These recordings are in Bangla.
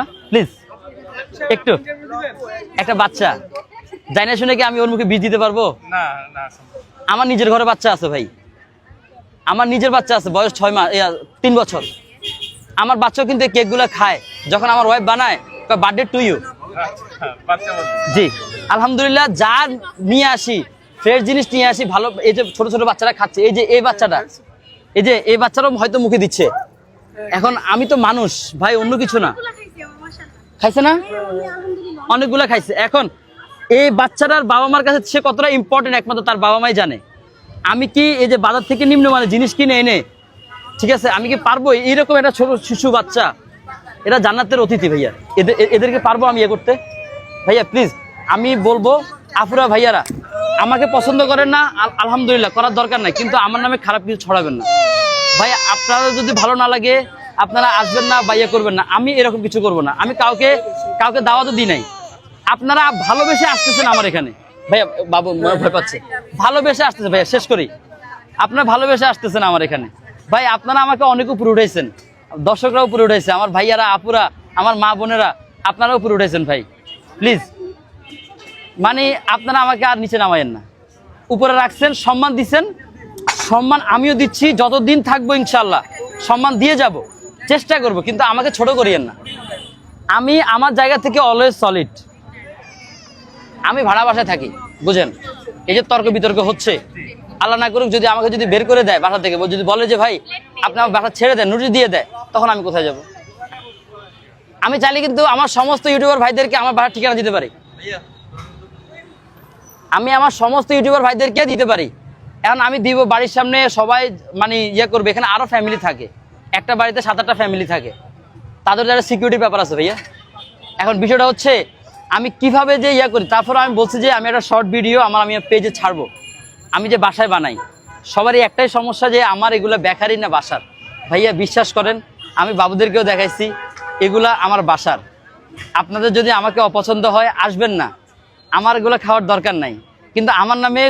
না? প্লিজ একটু। একটা বাচ্চা। যাই না শুনে কি আমি ওর মুখে বীজ দিতে পারব? না না আমার নিজের ঘরে বাচ্চা আছে ভাই। আমার নিজের বাচ্চা আছে বয়স ছয় মাস তিন বছর। আমার বাচ্চাও কিন্তু এই কেকগুলো খায়। যখন আমার ওয়াইফ বানায় বার্থডে টু ইউ জি। আলহামদুলিল্লাহ যা নিয়ে আসি ফ্রেশ জিনিস নিয়ে আসি ভালো এই যে ছোট ছোট বাচ্চারা খাচ্ছে এই যে এই বাচ্চাটা এই যে এই বাচ্চারাও হয়তো মুখে দিচ্ছে। এখন আমি তো মানুষ ভাই অন্য কিছু না। খাইছে না? অনেকগুলা খাইছে। এখন, এই বাচ্চাটার বাবা মার কাছে সে কতটা ইম্পর্টেন্ট একমাত্র তার বাবা মাই জানে। আমি কি এই যে বাজার থেকে নিম্নমানের জিনিস কিনে এনে, ঠিক আছে, আমি কি পারব এইরকম একটা ছোট শিশু বাচ্চা এরা জান্নাতের অতিথি ভাইয়া। এদের এদেরকে পারব আমি ইয়ে করতে? ভাইয়া প্লিজ আমি বলব আফুরা ভাইয়ারা, আমাকে পছন্দ করেন না, আল- আলহামদুলিল্লাহ, করার দরকার নাই, কিন্তু আমার নামে খারাপ কিছু ছড়াবেন না। ভাই আপনারা যদি ভালো না লাগে আপনারা আসবেন না বা ইয়ে করবেন না। আমি এরকম কিছু করব না। আমি কাউকে কাউকে দাওয়াতও দিই নাই। আপনারা ভালোবেসে আসতেছেন আমার এখানে। ভাইয়া, বাবু ভয় পাচ্ছে। ভালোবেসে আসতেছে ভাইয়া, শেষ করি। আপনারা ভালোবেসে আসতেছেন আমার এখানে। ভাই, আপনারা আমাকে অনেক উপরে উঠেছেন দর্শকরাও উপরে উঠেছে আমার ভাইয়ারা, আপুরা, আমার মা বোনেরা আপনারা উপরে উঠেছেন ভাই। প্লিজ। মানে আপনারা আমাকে আর নিচে নামাইয়েন না। উপরে রাখছেন, সম্মান দিচ্ছেন সম্মান আমিও দিচ্ছি। যতদিন থাকব ইনশাল্লাহ সম্মান দিয়ে যাব। চেষ্টা করব, কিন্তু আমাকে ছোট করিয়েন না। আমি আমার জায়গা থেকে অলওয়েজ সলিড আমি ভাড়া বাসায় থাকি, বুঝেন? এই যে তর্ক বিতর্ক হচ্ছে, আল্লাহ না করুক যদি আমাকে যদি বের করে দেয় বাসা থেকে যদি বলে যে, ভাই, আপনি আমার বাসা ছেড়ে দেন নোটিশ দিয়ে দেয়, তখন আমি কোথায় যাব? আমি চাইলে কিন্তু আমার সমস্ত ইউটিউবার ভাইদেরকে আমার বাসার ঠিকানা দিতে পারি। আমি আমার সমস্ত ইউটিউবার ভাইদেরকে দিতে পারি। এখন আমি দিব, বাড়ির সামনে সবাই মানে ইয়ে করবে, এখানে আরও ফ্যামিলি থাকে। একটা বাড়িতে সাত আটটা ফ্যামিলি থাকে। তাদের যারা সিকিউরিটি ব্যাপার আছে ভাইয়া। এখন বিষয়টা হচ্ছে, আমি কীভাবে যে ইয়ে করি, তারপর আমি বলছি যে আমি একটা শর্ট ভিডিও আমার, আমি পেজে ছাড়বো। আমি যে বাসায় বানাই, সবারই একটাই সমস্যা যে আমার এগুলো বেকারি না বাসার। ভাইয়া, বিশ্বাস করেন, আমি বাবুদেরকেও দেখাইছি, এগুলা আমার বাসার। আপনাদের যদি আমাকে অপছন্দ হয়, আসবেন না। আমার এগুলো খাওয়ার দরকার নাই। কিন্তু আমার নামে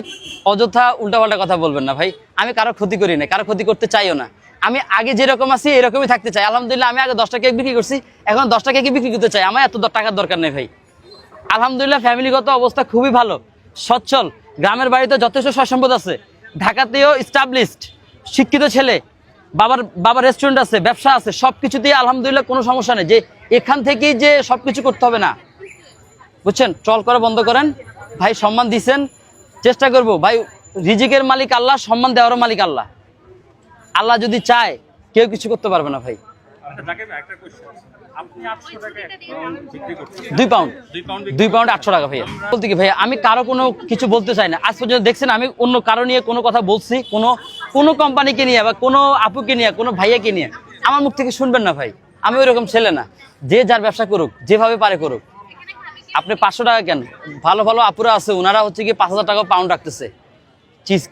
অযথা উল্টাপাল্টা কথা বলবেন না ভাই। আমি কারও ক্ষতি করি না কারও ক্ষতি করতে চাইও না। আমি আগে যেরকম আছি, এরকমই থাকতে চাই। আলহামদুলিল্লাহ, আমি আগে দশটা কেক বিক্রি করছি, এখন দশটা কেক বিক্রি করতে চাই। আমার এত টাকার দরকার নেই ভাই। আলহামদুলিল্লাহ, ফ্যামিলিগত অবস্থা খুবই ভালো, সচ্ছল, গ্রামের বাড়িতে যথেষ্ট সসম্পদ আছে। ঢাকাতেও স্টাবলিশড শিক্ষিত ছেলে, বাবার বাবার রেস্টুরেন্ট আছে, ব্যবসা আছে সব কিছুতেই আলহামদুলিল্লাহ কোনো সমস্যা নেই। যে এখান থেকেই যে সব কিছু করতে হবে না। বুঝছেন? ট্রল করা বন্ধ করেন। ভাই সম্মান দিছেন। চেষ্টা করব। ভাই, রিজিকের মালিক আল্লাহ, সম্মান দেওয়ারও মালিক আল্লাহ। আল্লাহ যদি চায় কেউ কিছু করতে পারবে না ভাই। আচ্ছা যাকে একটা কোশ্চেন আপনি 800 টাকা এক পাউন্ড বিক্রি করছেন। দুই পাউন্ড দুই পাউন্ড দুই পাউন্ড আটশো টাকা ভাইয়া। বলতে কি ভাইয়া আমি কারও কোনো কিছু বলতে চাই না। আজ পর্যন্ত দেখছেন আমি অন্য কারও নিয়ে কোনো কথা বলছি কোনো কোনো কোম্পানিকে নিয়ে বা কোনো আপুকে নিয়ে কোনো ভাইয়াকে নিয়ে। আমার মুখ থেকে শুনবেন না ভাই। আমি ওইরকম ছেলে না। যে যার ব্যবসা করুক যেভাবে পারে করুক। আপনি পাঁচশো টাকা কেন? ভালো ভালো আপুরা আছে ওনারা হচ্ছে কি পাঁচ হাজার টাকা পাউন্ড রাখতেছে। চিজ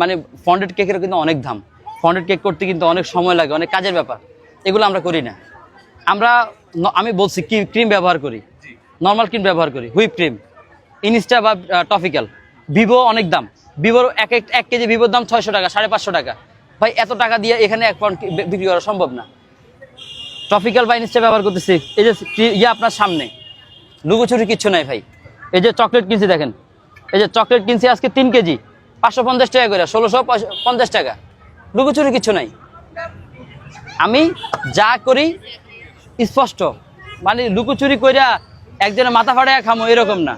মানে ফন্ডেড কেকের কিন্তু অনেক দাম। ফন্ডেড কেক করতে কিন্তু অনেক সময় লাগে অনেক কাজের ব্যাপার। এগুলো আমরা করি না। আমরা আমি বলছি কি ক্রিম ব্যবহার করি। নর্মাল ক্রিম ব্যবহার করি হুইপ ক্রিম ইনস্টা বা টপিক্যাল ভিভো অনেক দাম। ভিভোর এক এক এক কেজি ভিভোর দাম ছয়শো টাকা সাড়ে পাঁচশো টাকা। ভাই এত টাকা দিয়ে এখানে এক পাউন্ড বিক্রি করা সম্ভব না। টপিক্যাল বা ইনস্টা ব্যবহার করতেছি এই যে ইয়ে আপনার সামনে। লুকোচুরি কিচ্ছু নাই ভাই। এই যে চকলেট কিনছি দেখেন। এই যে চকলেট কিনছি আজকে তিন কেজি। পাঁচশো পঞ্চাশ টাকা করে ষোলোশো পঞ্চাশ টাকা। লুকোচুরি কিছু নাই। আমি যা করি স্পষ্ট। মানে লুকোচুরি কইরা একজনের মাথা ফাটাইয়া খামো, এরকম না।